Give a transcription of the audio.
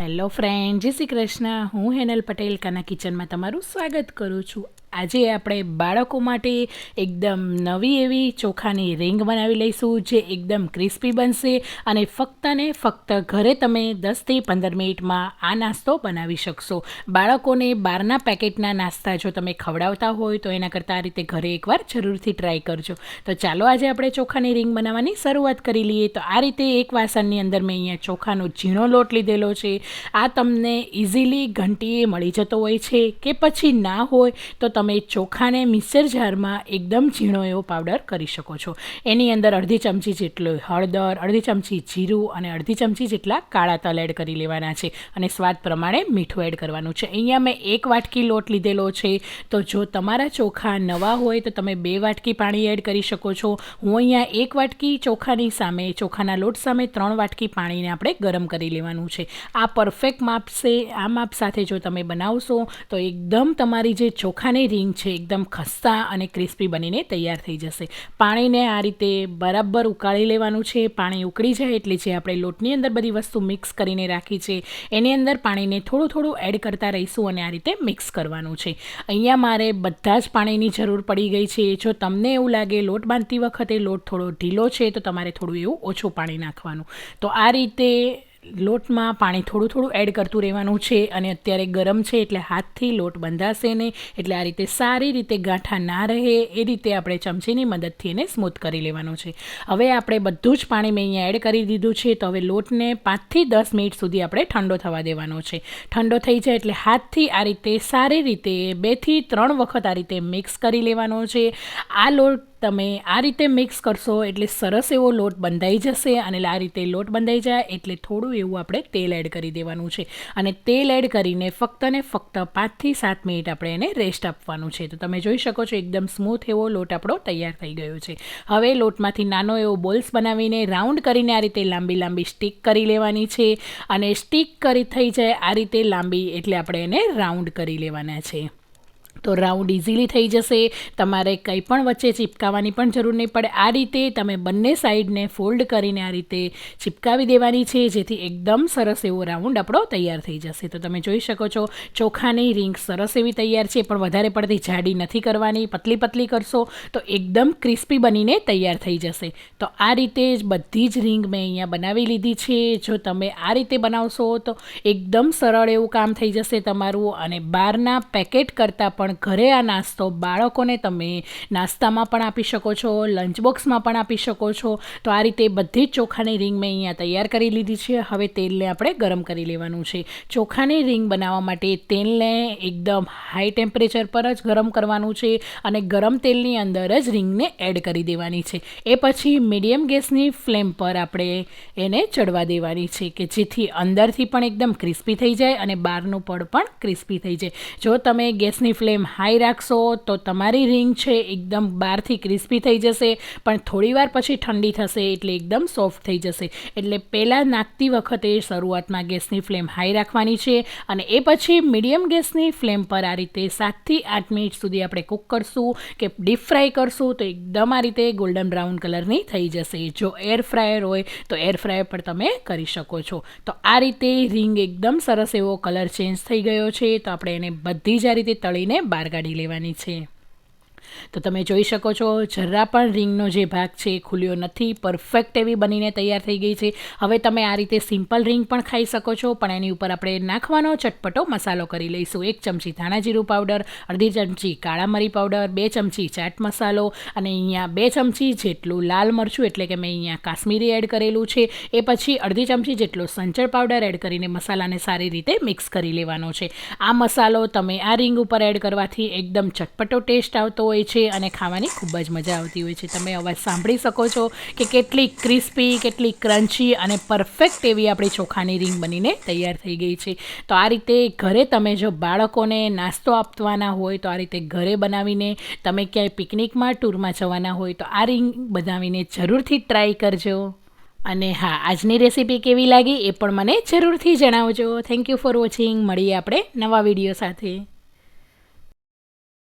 Hello friend જય શ્રી કૃષ્ણ. હું હેનલ પટેલ કાના કિચનમાં તમારું સ્વાગત કરું છું. આજે આપણે બાળકો માટે એકદમ નવી એવી ચોખાની રીંગ બનાવી લઈશું, જે એકદમ ક્રિસ્પી બનશે અને ફક્ત ને ફક્ત ઘરે તમે દસથી પંદર મિનિટમાં આ નાસ્તો બનાવી શકશો. બાળકોને બહારના પેકેટના નાસ્તા જો તમે ખવડાવતા હોય તો એના કરતાં આ રીતે ઘરે એકવાર જરૂરથી ટ્રાય કરજો. તો ચાલો આજે આપણે ચોખાની રીંગ બનાવવાની શરૂઆત કરી લઈએ. તો આ રીતે એક વાસણની અંદર મેં અહીંયા ચોખાનો ઝીણો લોટ લીધેલો છે. આ તમને ઇઝીલી ઘંટીએ મળી જતો હોય છે કે પછી ના હોય તો તમે ચોખાને મિક્સર જારમાં એકદમ ઝીણો એવો પાવડર કરી શકો છો. એની અંદર અડધી ચમચી જેટલો હળદર, અડધી ચમચી જીરું અને અડધી ચમચી જેટલા કાળા તલ એડ કરી લેવાના છે અને સ્વાદ પ્રમાણે મીઠું એડ કરવાનું છે. અહીંયા મેં એક વાટકી લોટ લીધેલો છે. તો જો તમારા ચોખા નવા હોય તો તમે બે વાટકી પાણી એડ કરી શકો છો. હું અહીંયા એક વાટકી ચોખાની સામે, ચોખાના લોટ સામે ત્રણ વાટકી પાણીને આપણે ગરમ કરી લેવાનું છે. આ પરફેક્ટ માપ છે આ માપ સાથે જો તમે બનાવશો તો એકદમ તમારી જે ચોખાની રીંગ છે, એકદમ ખસ્તા અને ક્રિસ્પી બનીને તૈયાર થઈ જશે. પાણીને આ રીતે બરાબર ઉકાળી લેવાનું છે. પાણી ઉકળી જાય એટલે જે આપણે લોટની અંદર બધી વસ્તુ મિક્સ કરીને રાખી છે, એની અંદર પાણીને થોડું થોડું એડ કરતા રહીશું અને આ રીતે મિક્સ કરવાનું છે. અહીંયા મારે બધા જ પાણીની જરૂર પડી ગઈ છે. જો તમને એવું લાગે લોટ બાંધતી વખતે લોટ થોડો ઢીલો છે, તો તમારે થોડું એવું ઓછું પાણી નાખવાનું. તો આ રીતે લોટમાં પાણી થોડું થોડું એડ કરતું રહેવાનું છે અને અત્યારે ગરમ છે એટલે હાથથી લોટ બંધાશે નહીં. એટલે આ રીતે સારી રીતે ગાંઠા ના રહે એ રીતે આપણે ચમચીની મદદથી એને સ્મૂથ કરી લેવાનું છે. હવે આપણે બધું જ પાણી મેં અહીંયા એડ કરી દીધું છે. તો હવે લોટને પાંચથી દસ મિનિટ સુધી આપણે ઠંડો થવા દેવાનો છે. ઠંડો થઈ જાય એટલે હાથથી આ રીતે સારી રીતે બેથી ત્રણ વખત આ રીતે મિક્સ કરી લેવાનો છે. આ લોટ તમે આ રીતે મિક્સ કરશો એટલે સરસ એવો લોટ બંધાઈ જશે અને આ રીતે લોટ બંધાઈ જાય એટલે થોડું એવું આપણે તેલ એડ કરી દેવાનું છે. અને તેલ એડ કરીને ફક્ત ને ફક્ત પાંચથી સાત મિનિટ આપણે એને રેસ્ટ આપવાનું છે. તો તમે જોઈ શકો છો એકદમ સ્મૂથ એવો લોટ આપણો તૈયાર થઈ ગયો છે. હવે લોટમાંથી નાનો એવો બોલ્સ બનાવીને રાઉન્ડ કરીને આ રીતે લાંબી લાંબી સ્ટીક કરી લેવાની છે. અને સ્ટીક કરી થઈ જાય આ રીતે લાંબી એટલે આપણે એને રાઉન્ડ કરી લેવાના છે. તો રાઉન્ડ ઇઝીલી થઈ જશે. તમારે કંઈ પણ વચ્ચે ચિપકાવવાની પણ જરૂર નહીં પડે. આ રીતે તમે બંને સાઈડને ફોલ્ડ કરીને આ રીતે ચિપકાવી દેવાની છે, જેથી એકદમ સરસ એવો રાઉન્ડ આપણો તૈયાર થઈ જશે. તો તમે જોઈ શકો છો, ચોખાની રિંગ સરસ એવી તૈયાર છે, પણ વધારે પડતી જાડી નથી કરવાની. પતલી પતલી કરશો તો એકદમ ક્રિસ્પી બનીને તૈયાર થઈ જશે. તો આ રીતે જ બધી જ રિંગ મેં અહીંયા બનાવી લીધી છે. જો તમે આ રીતે બનાવશો તો એકદમ સરળ એવું કામ થઈ જશે તમારું. અને બહારના પેકેટ કરતાં પણ પણ ઘરે આ નાસ્તો બાળકોને તમે નાસ્તામાં પણ આપી શકો છો લંચ બોક્સમાં પણ આપી શકો છો. તો આ રીતે બધી જ ચોખાની રીંગ મેં અહીંયા તૈયાર કરી લીધી છે. હવે તેલને આપણે ગરમ કરી લેવાનું છે. ચોખાની રીંગ બનાવવા માટે તેલને એકદમ હાઈ ટેમ્પરેચર પર જ ગરમ કરવાનું છે અને ગરમ તેલની અંદર જ રીંગને એડ કરી દેવાની છે. એ પછી મીડિયમ ગેસની ફ્લેમ પર આપણે એને ચડવા દેવાની છે કે જેથી અંદરથી પણ એકદમ ક્રિસ્પી થઈ જાય અને બહારનું પડ પણ ક્રિસ્પી થઈ જાય. જો તમે ગેસની ફ્લેમ ફ્લેમ હાઈ રાખશો તો તમારી રીંગ છે એકદમ બહારથી ક્રિસ્પી થઈ જશે, પણ થોડીવાર પછી ઠંડી થશે એટલે એકદમ સોફ્ટ થઈ જશે. એટલે પહેલાં નાખતી વખતે શરૂઆતમાં ગેસની ફ્લેમ હાઈ રાખવાની છે અને એ પછી મીડિયમ ગેસની ફ્લેમ પર આ રીતે સાતથી આઠ મિનિટ સુધી આપણે કૂક કરશું કે ડીપ ફ્રાય કરશું તો એકદમ આ રીતે ગોલ્ડન બ્રાઉન કલરની થઈ જશે. જો એર ફ્રાયર હોય તો એર ફ્રાયર પર તમે કરી શકો છો. તો આ રીતે રીંગ એકદમ સરસ એવો કલર ચેન્જ થઈ ગયો છે, તો આપણે એને બધી જ આ રીતે તળીને બહાર કાઢી લેવાની છે. તો તમે જોઈ શકો છો, જરા પણ રિંગનો જે ભાગ છે એ ખુલ્યો નથી પરફેક્ટ એવી બનીને તૈયાર થઈ ગઈ છે. હવે તમે આ રીતે સિમ્પલ રિંગ પણ ખાઈ શકો છો, પણ એની ઉપર આપણે નાખવાનો ચટપટો મસાલો કરી લઈશું. એક ચમચી ધાણા જીરું પાવડર અડધી ચમચી કાળા મરી પાવડર બે ચમચી ચાટ મસાલો અને અહીંયા બે ચમચી જેટલું લાલ મરચું, એટલે કે મેં અહીંયા કાશ્મીરી એડ કરેલું છે. એ પછી અડધી ચમચી જેટલો સંચળ પાવડર એડ કરીને મસાલાને સારી રીતે મિક્સ કરી લેવાનો છે. આ મસાલો તમે આ રિંગ ઉપર એડ કરવાથી એકદમ ચટપટો ટેસ્ટ આવતો હોય છે અને ખાવાની ખૂબ જ મજા આવતી હોય છે. તમે અવાજ સાંભળી શકો છો કે કેટલી ક્રિસ્પી, કેટલી ક્રન્ચી અને પરફેક્ટ એવી આપણી ચોખાની રીંગ બનીને તૈયાર થઈ ગઈ છે. તો આ રીતે ઘરે તમે જો બાળકોને નાસ્તો આપવાના હોય તો આ રીતે ઘરે બનાવીને તમે ક્યાંય પિકનિકમાં, ટૂરમાં જવાના હોય તો આ રીંગ બનાવીને જરૂરથી ટ્રાય કરજો. અને હા, આજની રેસીપી કેવી લાગી એ પણ મને જરૂરથી જણાવજો. થેન્ક યુ ફોર વોચિંગ મળીએ આપણે નવા વીડિયો સાથે.